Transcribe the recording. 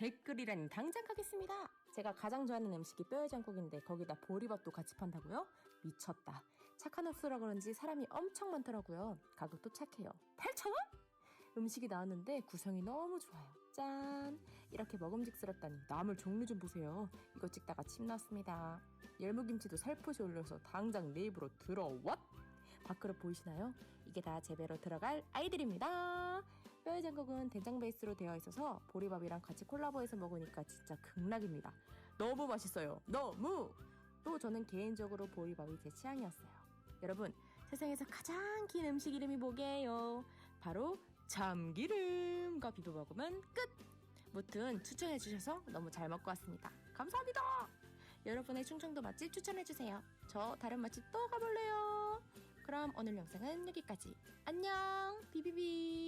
댓글이라니 당장 가겠습니다. 제가 가장 좋아하는 음식이 뼈해장국인데 거기다 보리밥도 같이 판다고요? 미쳤다. 착한 옥수라 그런지 사람이 엄청 많더라고요. 가격도 착해요. 8,000원? 음식이 나왔는데 구성이 너무 좋아요. 짠! 이렇게 먹음직스럽다니 나물 종류 좀 보세요. 이거 찍다가 침 나왔습니다. 열무김치도 살포시 올려서 당장 내 입으로 들어왓! 밥그릇 보이시나요? 이게 다 재배로 들어갈 아이들입니다. 뼈해장국은 된장 베이스로 되어 있어서 보리밥이랑 같이 콜라보해서 먹으니까 진짜 극락입니다. 너무 맛있어요. 너무! 또 저는 개인적으로 보리밥이 제 취향이었어요. 여러분, 세상에서 가장 긴 음식 이름이 뭐게요? 바로 참기름과 비벼 먹으면 끝! 무튼 추천해주셔서 너무 잘 먹고 왔습니다. 감사합니다! 여러분의 충청도 맛집 추천해주세요. 저 다른 맛집 또 가볼래요. 그럼 오늘 영상은 여기까지. 안녕! 비비비!